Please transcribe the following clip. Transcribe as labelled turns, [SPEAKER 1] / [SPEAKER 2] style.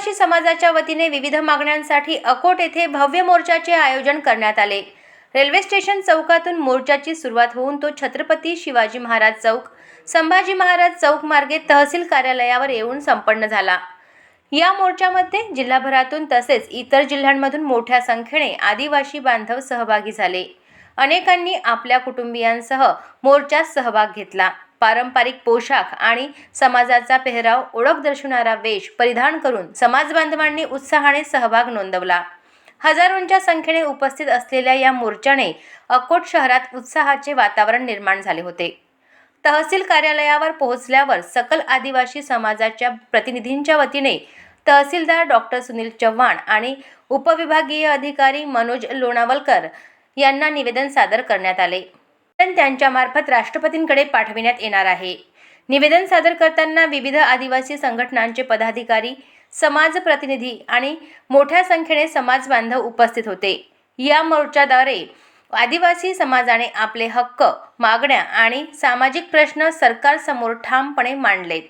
[SPEAKER 1] आदिवासी समाजाच्या वतीने विविध मागण्यांसाठी अकोट येथे भव्य मोर्चाचे आयोजन करण्यात आले. रेल्वे स्टेशन चौकातून मोर्चाची सुरुवात होऊन तो छत्रपती शिवाजी महाराज चौक संभाजी महाराज चौक मार्गे तहसील कार्यालयावर येऊन संपन्न झाला. या मोर्चामध्ये जिल्हाभरातून तसेच इतर जिल्ह्यांमधून मोठ्या संख्येने आदिवासी बांधव सहभागी झाले. अनेकांनी आपल्या कुटुंबियांसह मोर्चात सहभाग घेतला. पारंपरिक पोशाख आणि समाजाचा पेहराव ओळख दर्शवणारा वेश परिधान करून समाज बांधवांनी उत्साहाने सहभाग नोंदवला. हजारोंच्या संख्येने उपस्थित असलेल्या या मोर्चाने अकोट शहरात उत्साहाचे वातावरण निर्माण झाले होते. तहसील कार्यालयावर पोहोचल्यावर सकल आदिवासी समाजाच्या प्रतिनिधींच्या वतीने तहसीलदार डॉक्टर सुनील चव्हाण आणि उपविभागीय अधिकारी मनोज लोणावलकर यांना निवेदन सादर करण्यात आले. त्यांच्यामार्फत राष्ट्रपतींकडे पाठविण्यात येणार आहे. निवेदन सादर करताना विविध आदिवासी संघटनांचे पदाधिकारी समाज प्रतिनिधी आणि मोठ्या संख्येने समाज बांधव उपस्थित होते. या मोर्चाद्वारे आदिवासी समाजाने आपले हक्क मागण्या आणि सामाजिक प्रश्न सरकारसमोर ठामपणे मांडलेत.